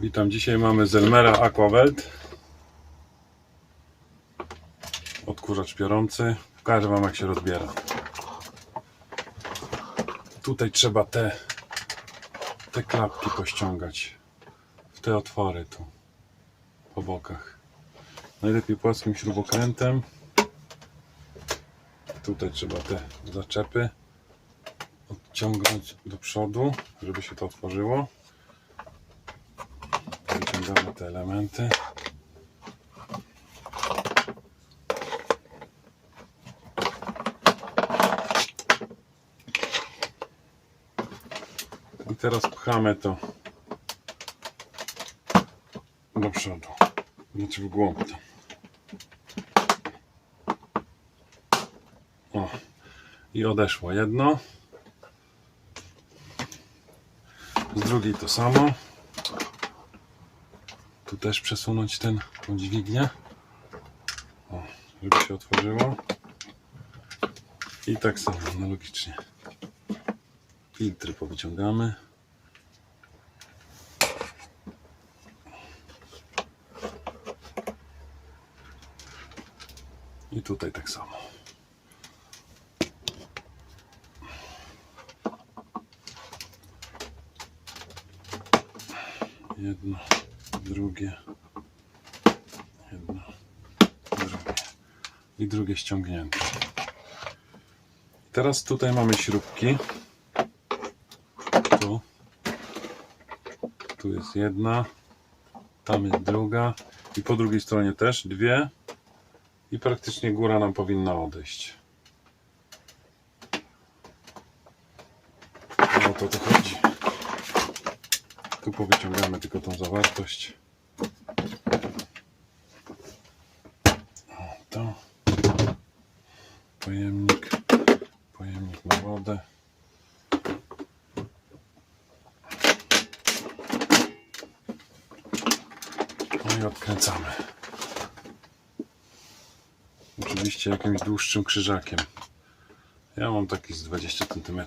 Witam, dzisiaj mamy Zelmera Aquavelt. Odkurzacz piorący. Pokażę Wam jak się rozbiera. Tutaj trzeba te, te klapki pościągać. W te otwory tu. Po bokach. Najlepiej płaskim śrubokrętem. Tutaj trzeba te zaczepy odciągnąć do przodu, żeby się to otworzyło. Te elementy. I teraz pchamy to do przodu. Znaczy w głąb to. O. I odeszło jedno. Z drugiej to samo. Też przesunąć ten, tą dźwignię. O, żeby się otworzyło. I tak samo, analogicznie. Filtry powyciągamy. I tutaj tak samo. Jedno, drugie, jedno, drugie i drugie ściągnięte. Teraz tutaj mamy śrubki. Tu, tu jest jedna, tam jest druga i po drugiej stronie też dwie i praktycznie góra nam powinna odejść. No o to to chodzi. Tu powyciągamy tylko tą zawartość. O, to. Pojemnik. Pojemnik na wodę. No i odkręcamy. Oczywiście jakimś dłuższym krzyżakiem. Ja mam taki z 20 cm.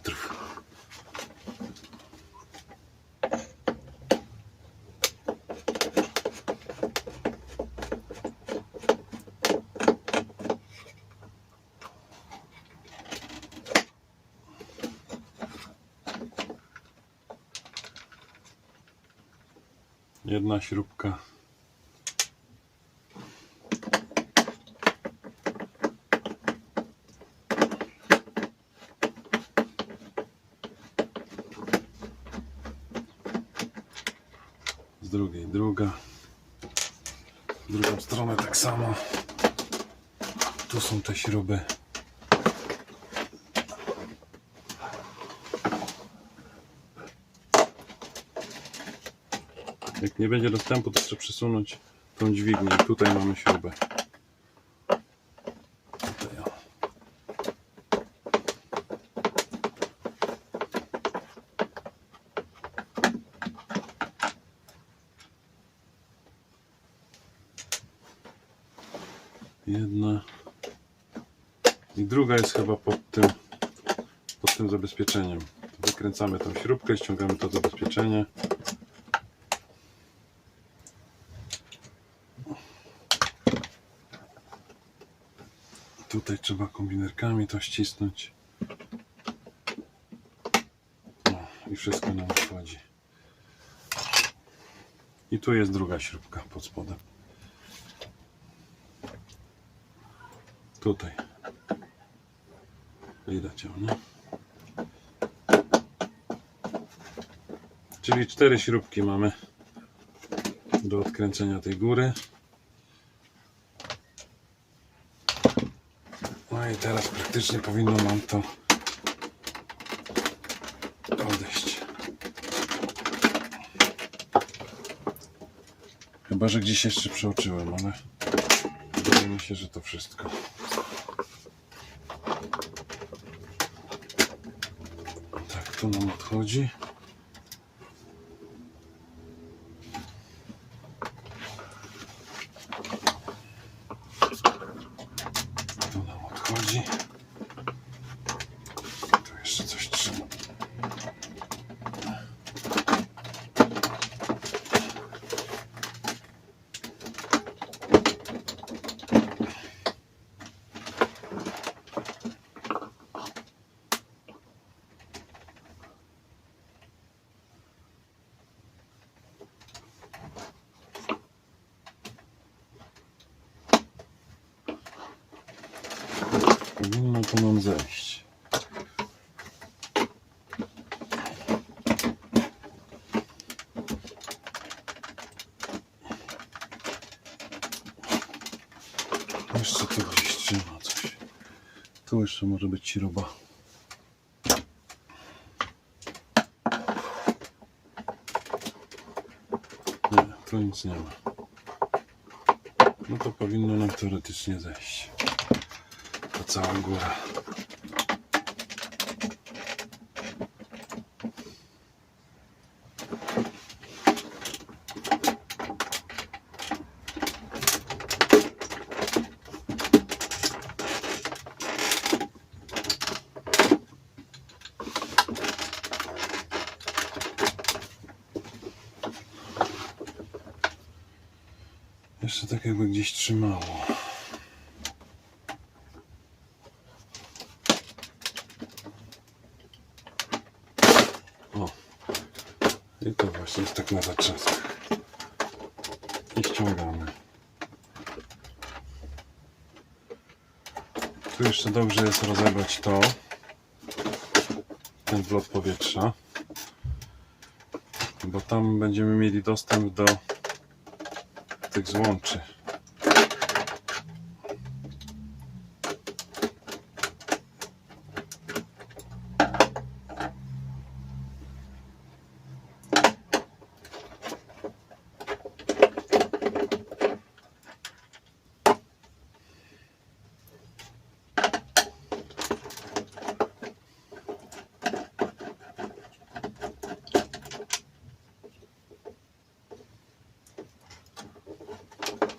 Jedna śrubka. Z drugiej druga. W drugą stronę tak samo. Tu są te śruby. Jak nie będzie dostępu, to trzeba przesunąć tą dźwignię. Tutaj mamy śrubę. Jedna. I druga jest chyba pod tym, pod tym zabezpieczeniem. Wykręcamy tą śrubkę, ściągamy to zabezpieczenie. Tutaj trzeba kombinerkami to ścisnąć. No, I wszystko nam wchodzi. I tu jest druga śrubka pod spodem. Tutaj. Widać ją? Czyli cztery śrubki mamy do odkręcenia tej góry. I teraz praktycznie powinno nam to odejść. Chyba, że gdzieś jeszcze przeoczyłem, ale wydaje mi się, że to wszystko. Tak, tu nam odchodzi. Tu nam odchodzi. Tu jeszcze coś trzeba. Powinno to nam zejść. Jeszcze tu gdzieś trzyma coś. Tu jeszcze może być śruba. Nie, tu nic nie ma. No to powinno nam teoretycznie zejść. Ta cała góra. Jeszcze tak jakby gdzieś trzymało. O. I to tak na zatrzaskach. I ściągamy. Tu jeszcze dobrze jest rozebrać to. Ten wlot powietrza. Bo tam będziemy mieli dostęp do tych złączy.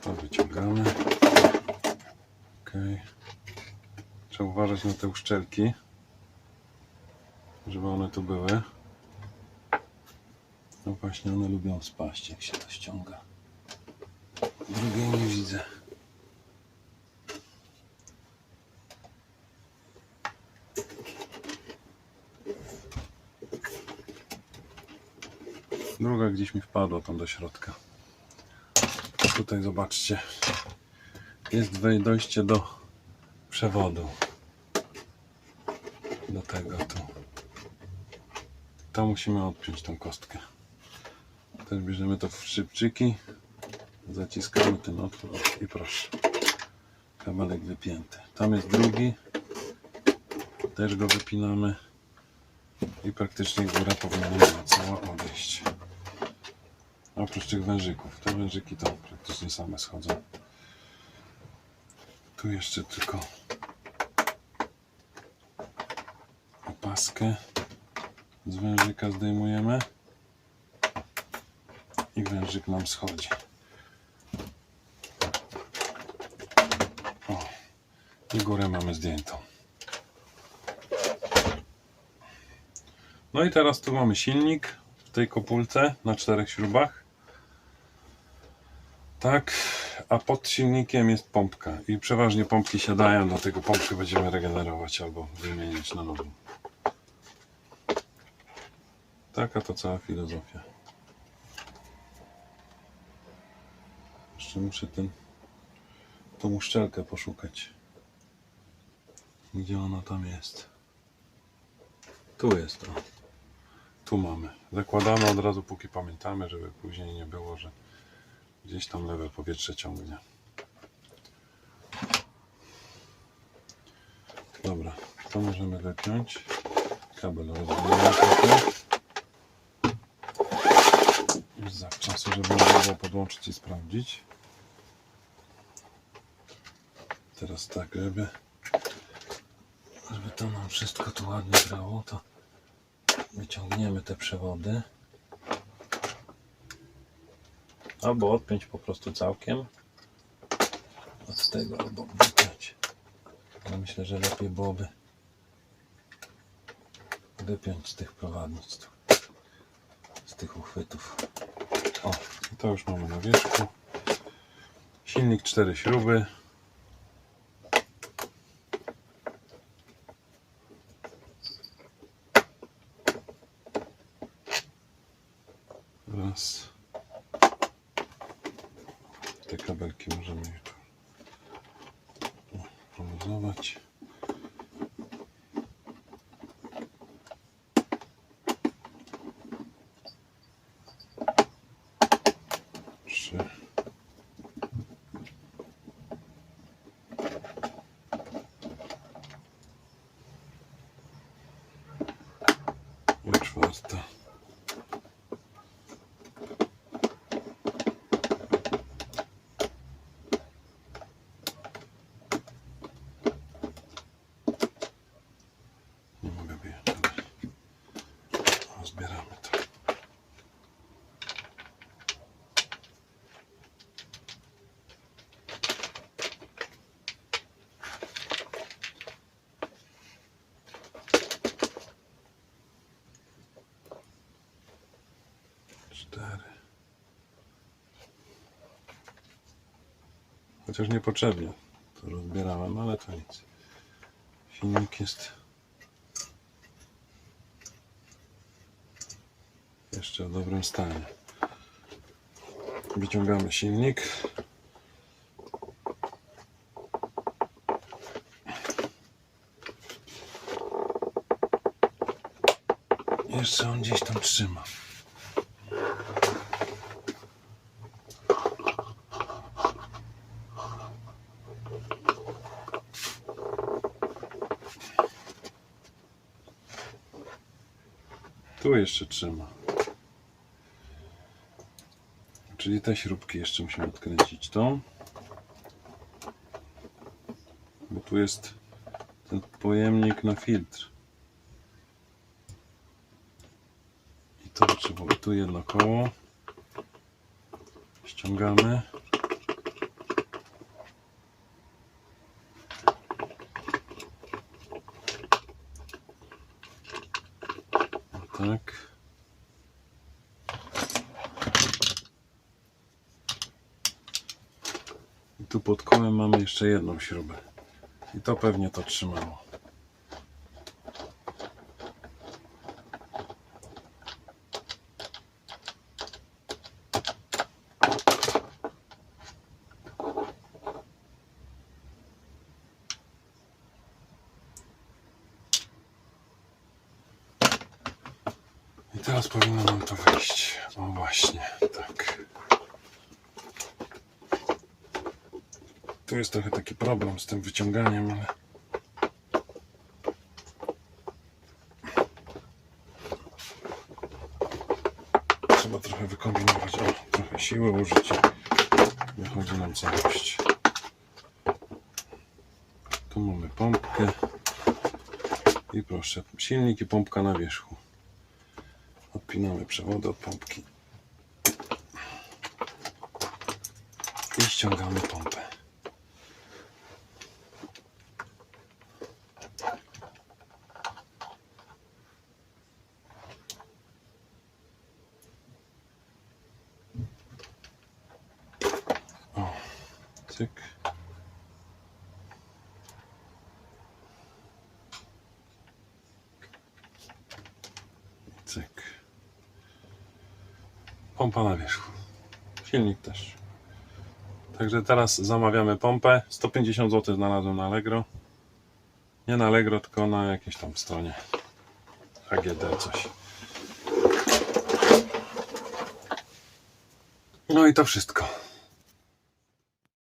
To wyciągamy. Ok. Trzeba uważać na te uszczelki, żeby one tu były. No właśnie, one lubią spaść, jak się to ściąga. Drugiej nie widzę. Druga gdzieś mi wpadła tam do środka. Tutaj zobaczcie. Jest dojście do przewodu. Do tego tu. Tam musimy odpiąć tą kostkę. Teraz bierzemy to w szybczyki. Zaciskamy ten otwór i proszę. Kabelek wypięty. Tam jest drugi. Też go wypinamy. I praktycznie góra powinna cała odejść. Oprócz tych wężyków. Te wężyki to praktycznie same schodzą. Tu jeszcze tylko opaskę z wężyka zdejmujemy i wężyk nam schodzi. O, i górę mamy zdjętą. No i teraz tu mamy silnik w tej kopulce na czterech śrubach. Tak, a pod silnikiem jest pompka i przeważnie pompki siadają, dlatego pompkę będziemy regenerować albo wymieniać na nową. Taka to cała filozofia. Jeszcze muszę ten, tą uszczelkę poszukać. Gdzie ona tam jest? Tu jest to. Tu mamy. Zakładamy od razu, póki pamiętamy, żeby później nie było, że gdzieś tam lewe powietrze ciągnie. Dobra, to możemy wypiąć. Kabel rozwijamy. Już zawczasu, żeby było podłączyć i sprawdzić. Teraz tak, żeby, żeby to nam wszystko tu ładnie grało, to wyciągniemy te przewody. Albo odpiąć po prostu całkiem od tego, albo wypiąć. Ale myślę, że lepiej byłoby wypiąć z tych prowadnictw, z tych uchwytów. O, to już mamy na wierzchu. Silnik 4 śruby. Raz. Te kabelki możemy już tu Cztery. Chociaż niepotrzebnie to rozbierałem, ale to nic. Silnik jest jeszcze w dobrym stanie. Wyciągamy silnik. Jeszcze on gdzieś tam trzyma. Tu jeszcze trzyma. Czyli te śrubki jeszcze musimy odkręcić tą. Bo tu jest ten pojemnik na filtr. I to trzeba, tu jedno koło. Ściągamy. O tak. I tu pod kołem mamy jeszcze jedną śrubę. I to pewnie to trzymało. I teraz powinno nam to wyjść. O właśnie, tak. Tu jest trochę taki problem z tym wyciąganiem, ale. Trzeba trochę wykombinować, o, trochę siły użyć. Wychodzi nam całość. Tu mamy pompkę. I proszę, silnik i pompka na wierzchu. Odpinamy przewody od pompki. I ściągamy pompę. Pompa na wierzchu. Silnik też. Także teraz zamawiamy pompę. 150 zł znalazłem na Allegro. Nie na Allegro, tylko na jakiejś tam stronie. AGD coś. No i to wszystko.